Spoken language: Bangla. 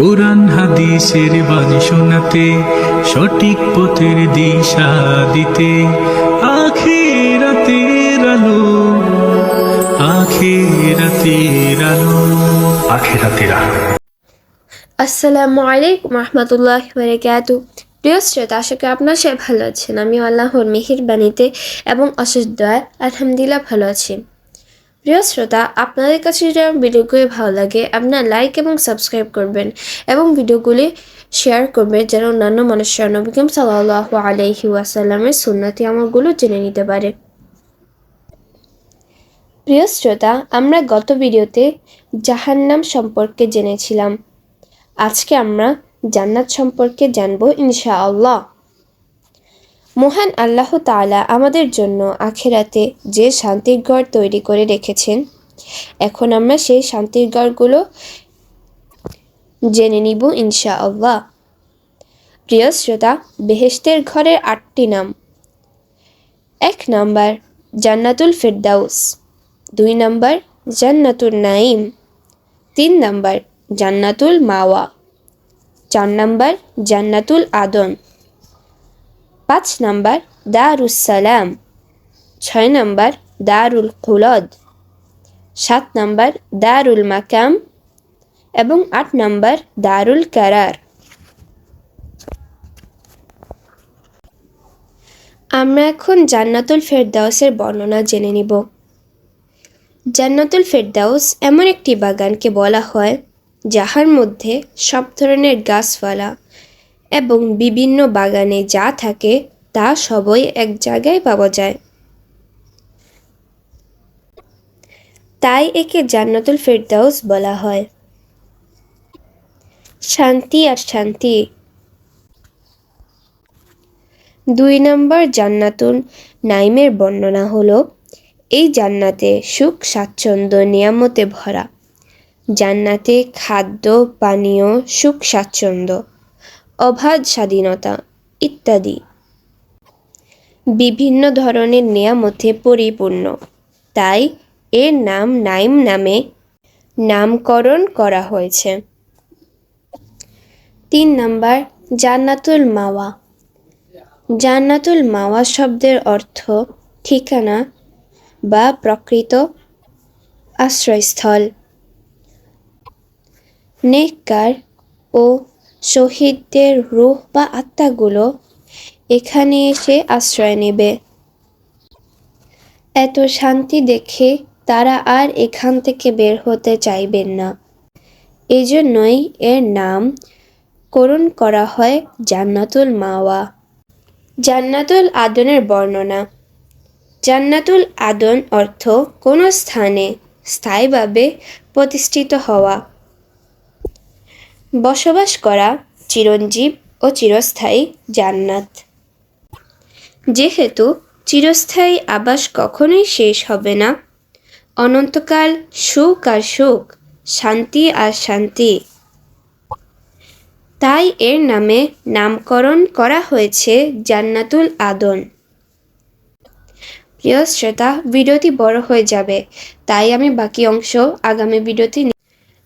কোরআন হাদিসের বাণী শোনাতে সঠিক পথের দিশা দিতে আখিরাতের আলো আখিরাতের আলো। আখিরাতের আলো। আসসালামু আলাইকুম রহমতুল্লাহ বারকাতু প্রিয় শ্রোতা আশা করি আপনার সবাই ভালো আছেন। আমি আল্লাহর মেহেরবানিতে এবং অশেষ দয়ায় আলহামদুলিল্লাহ ভালো আছি। প্রিয় শ্রোতা, আপনাদের কাছে যদি আমার ভিডিওগুলি ভালো লাগে, আপনার লাইক এবং সাবস্ক্রাইব করবেন এবং ভিডিওগুলি শেয়ার করবেন যেন অন্যান্য মানুষরা নবিকম সাল্লাহ আলাইহি ওয়াসাল্লামের সুন্নতি আমলগুলো জেনে নিতে পারে। প্রিয় শ্রোতা, আমরা গত ভিডিওতে জাহান্নাম সম্পর্কে জেনেছিলাম। আজকে আমরা জান্নাত সম্পর্কে জানব ইনশাআল্লাহ। মহান আল্লাহ তাআলা আমাদের জন্য আখেরাতে যে শান্তির ঘর তৈরি করে রেখেছেন, এখন আমরা সেই শান্তির ঘরগুলো জেনে নিব ইনশাআল্লাহ। প্রিয় শ্রোতা, বেহেশতের ঘরের আটটি নাম। এক নাম্বার, জান্নাতুল ফেরদাউস। দুই নাম্বার জান্নাতুল নাইম তিন নাম্বার, জান্নাতুল মাওয়া। চার নাম্বার, জান্নাতুল আদন। পাঁচ নাম্বার, দারুস সালাম। ছয় নাম্বার, দারুল খুলদ সাত নাম্বার, দারুল মাকাম। এবং আট নাম্বার, দারুল কারার। আমরা এখন জান্নাতুল ফেরদাউসের বর্ণনা জেনে নিব। জান্নাতুল ফেরদাউস এমন একটি বাগানকে বলা হয়, যাহার মধ্যে সব ধরনের গাছপালা এবং বিভিন্ন বাগানে যা থাকে তা সবই এক জায়গায় পাওয়া যায়। তাই একে জান্নাতুল ফেরদাউস বলা হয়। শান্তি আর শান্তি। দুই নম্বর জান্নাতুল নাইমের বর্ণনা হলো, এই জান্নাতে সুখ, স্বাচ্ছন্দ্য, নিয়ামতে ভরা। জান্নাতে খাদ্য, পানীয়, সুখ, স্বাচ্ছন্দ্য। অবাধ স্বাধীনতা ইত্যাদি। বিভিন্ন ধরনের নিয়ামতে পরিপূর্ণ। তাই এর নাম নাইম নামে নামকরণ করা হয়েছে। তিন নাম্বার, জান্নাতুল মাওয়া। জান্নাতুল মাওয়া শব্দের অর্থ ঠিকানা বা প্রকৃত আশ্রয়স্থল। নেককার ও শহীদদের রূহ বা আত্মাগুলো এখানে এসে আশ্রয় নেবে। এত শান্তি দেখে তারা আর এখান থেকে বের হতে চাইবেন না। এজন্যই এর নাম করণ করা হয় জান্নাতুল মাওয়া। জান্নাতুল আদনের বর্ণনা। জান্নাতুল আদন অর্থ কোনো স্থানে স্থায়ীভাবে প্রতিষ্ঠিত হওয়া। বসবাস করা চিরঞ্জীব ও চিরস্থায়ী জান্নাত। যেহেতু চিরস্থায়ী আবাস কখনোই শেষ হবে না, অনন্তকাল সুখ আর সুখ, শান্তি আর শান্তি। তাই এর নামে নামকরণ করা হয়েছে জান্নাতুল আদন। প্রিয় শ্রোতা, ভিডিওটি বড় হয়ে যাবে, তাই আমি বাকি অংশ আগামী ভিডিওতে